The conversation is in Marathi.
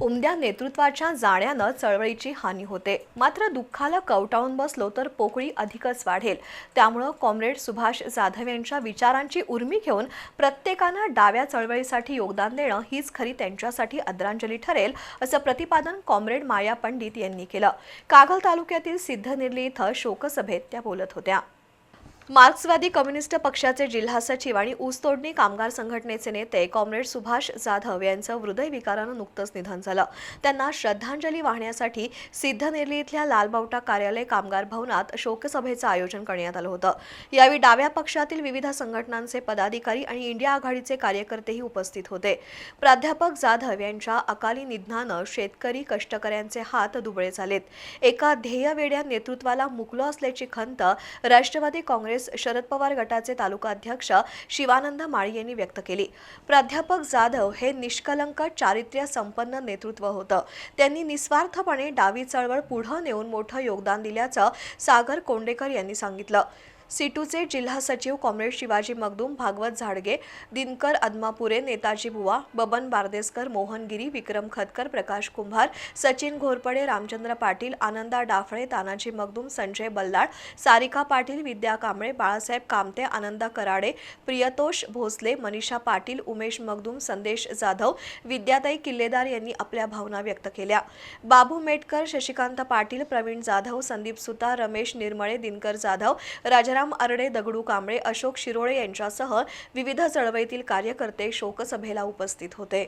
उमद्या नेतृत्वाच्या जाण्यानं चळवळीची हानी होते. मात्र दुःखाला कवटाळून बसलो तर पोकळी अधिकच वाढेल. त्यामुळं कॉम्रेड सुभाष जाधव यांच्या विचारांची उर्मी घेऊन प्रत्येकानं डाव्या चळवळीसाठी योगदान देणं हीच खरी त्यांच्यासाठी आदरांजली ठरेल असं प्रतिपादन कॉम्रेड माया पंडित यांनी केलं. कागल तालुक्यातील सिद्धनिर्ली इथं शोकसभेत त्या बोलत होत्या. मार्क्सवादी कम्युनिस्ट पक्षाचे जिल्हा सचिव आणि ऊसतोडणी कामगार संघटनेचे नेते कॉम्रेड सुभाष जाधव यांचं हृदयविकारानं नुकतंच निधन झालं. त्यांना श्रद्धांजली वाहण्यासाठी सिद्धनेरली इथल्या लालबावटा कार्यालय कामगार भवनात शोकसभेचं आयोजन करण्यात आलं होतं. यावेळी डाव्या पक्षातील विविध संघटनांचे पदाधिकारी आणि इंडिया आघाडीचे कार्यकर्तेही उपस्थित होते. प्राध्यापक जाधव यांच्या अकाली निधनानं शेतकरी कष्टकऱ्यांचे हात दुबळे झालेत. एका ध्येयवेड्या नेतृत्वाला मुकलो असल्याची खंत राष्ट्रवादी काँग्रेस शरद पवार गटाचे तालुका अध्यक्ष शिवानंद माळी यांनी व्यक्त केली. प्राध्यापक जाधव हे निष्कलंक चारित्र्य संपन्न नेतृत्व होतं. त्यांनी निस्वार्थपणे डावी चळवळ पुढं नेऊन मोठं योगदान दिल्याचं सागर कोंडेकर यांनी सांगितलं. सिटूचे जिल्हा सचिव कॉम्रेड शिवाजी मगदूम भागवत झाडगे दिनकर अदमापुरे नेताजी बुवा बबन बारदेसकर मोहनगिरी विक्रम खतकर प्रकाश कुंभार सचिन घोरपडे रामचंद्र पाटील आनंदा डाफळे तानाजी मगदूम संजय बल्लाळ सारिका पाटील विद्या कांबळे बाळासाहेब कामते आनंदा कराडे प्रियतोष भोसले मनीषा पाटील उमेश मगदूम संदेश जाधव विद्याताई किल्लेदार यांनी आपल्या भावना व्यक्त केल्या. बाबू मेटकर शशिकांत पाटील प्रवीण जाधव संदीप सुतार रमेश निर्मळे दिनकर जाधव राजाराम अरडे दगडू कांबळे अशोक शिरोळे यांच्यासह विविध चळवळीतील कार्यकर्ते शोकसभेला उपस्थित होते.